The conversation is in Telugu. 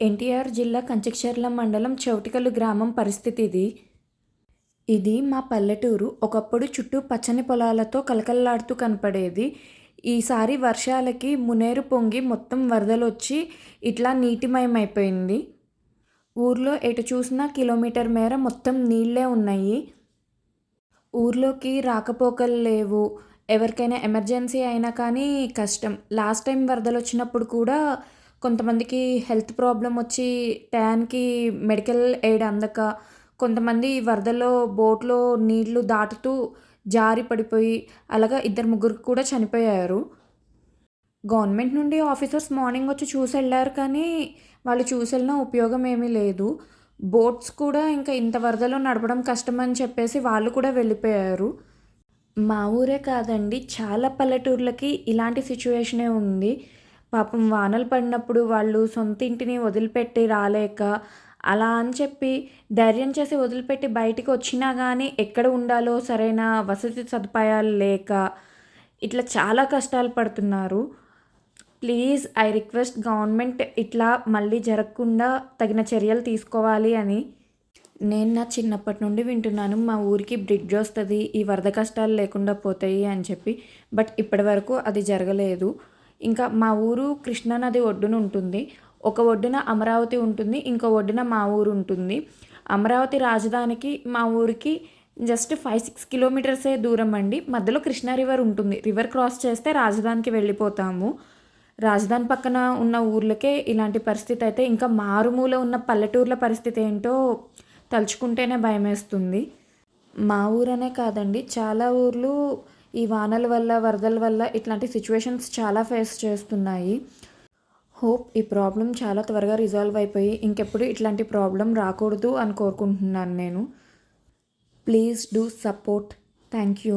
ఎన్టీఆర్ జిల్లా కంచికచర్ల మండలం చౌటికలు గ్రామం పరిస్థితి ఇది ఇది మా పల్లెటూరు. ఒకప్పుడు చుట్టూ పచ్చని పొలాలతో కలకల్లాడుతూ కనపడేది. ఈసారి వర్షాలకి మునేరు పొంగి మొత్తం వరదలు వచ్చి ఇట్లా నీటిమయమైపోయింది. ఊర్లో ఎటు చూసినా కిలోమీటర్ మేర మొత్తం నీళ్ళే ఉన్నాయి. ఊర్లోకి రాకపోకలు లేవు. ఎవరికైనా ఎమర్జెన్సీ అయినా కానీ కష్టం. లాస్ట్ టైం వరదలు వచ్చినప్పుడు కూడా కొంతమందికి హెల్త్ ప్రాబ్లం వచ్చి టయానికి మెడికల్ ఎయిడ్ అందక కొంతమంది వరదలో బోట్లో నీళ్ళు దాటుతూ జారి పడిపోయి అలాగా ఇద్దరు ముగ్గురు కూడా చనిపోయారు. గవర్నమెంట్ నుండి ఆఫీసర్స్ మార్నింగ్ వచ్చి చూసి వెళ్ళారు కానీ వాళ్ళు చూసి వెళ్ళినా ఉపయోగం ఏమీ లేదు. బోట్స్ కూడా ఇంకా ఇంత వరదలో నడపడం కష్టమని చెప్పేసి వాళ్ళు కూడా వెళ్ళిపోయారు. మా ఊరే కాదండి చాలా పల్లెటూర్లకి ఇలాంటి సిచ్యువేషనే ఉంది. పాపం వానలు పడినప్పుడు వాళ్ళు సొంత ఇంటిని వదిలిపెట్టి రాలేక అలా అని చెప్పి ధైర్యం చేసి వదిలిపెట్టి బయటికి వచ్చినా కానీ ఎక్కడ ఉండాలో సరైన వసతి సదుపాయాలు లేక ఇట్లా చాలా కష్టాలు పడుతున్నారు. ప్లీజ్ ఐ రిక్వెస్ట్ గవర్నమెంట్ ఇట్లా మళ్ళీ జరగకుండా తగిన చర్యలు తీసుకోవాలి అని. నేను నా చిన్నప్పటి నుండి వింటున్నాను మా ఊరికి బ్రిడ్జ్ వస్తుంది ఈ వరద కష్టాలు లేకుండా పోతాయి అని చెప్పి. బట్ ఇప్పటి వరకు అది జరగలేదు. ఇంకా మా ఊరు కృష్ణానది ఒడ్డున ఉంటుంది. ఒక ఒడ్డున అమరావతి ఉంటుంది ఇంకో ఒడ్డున మా ఊరు ఉంటుంది. అమరావతి రాజధానికి మా ఊరికి జస్ట్ ఫైవ్ సిక్స్ కిలోమీటర్సే దూరం అండి. మధ్యలో కృష్ణా రివర్ ఉంటుంది. రివర్ క్రాస్ చేస్తే రాజధానికి వెళ్ళిపోతాము. రాజధాని పక్కన ఉన్న ఊర్లకే ఇలాంటి పరిస్థితి అయితే ఇంకా మారుమూల ఉన్న పల్లెటూర్ల పరిస్థితి ఏంటో తలుచుకుంటేనే భయమేస్తుంది. మా ఊరనే కాదండి చాలా ఊర్లు ఈ వానల వల్ల వరదల వల్ల ఇట్లాంటి సిచ్యువేషన్స్ చాలా ఫేస్ చేస్తున్నాయి. హోప్ ఈ ప్రాబ్లం చాలా త్వరగా రిజాల్వ్ అయిపోయి ఇంకెప్పుడు ఇట్లాంటి ప్రాబ్లం రాకూడదు అని కోరుకుంటున్నాను నేను. Please do support thank you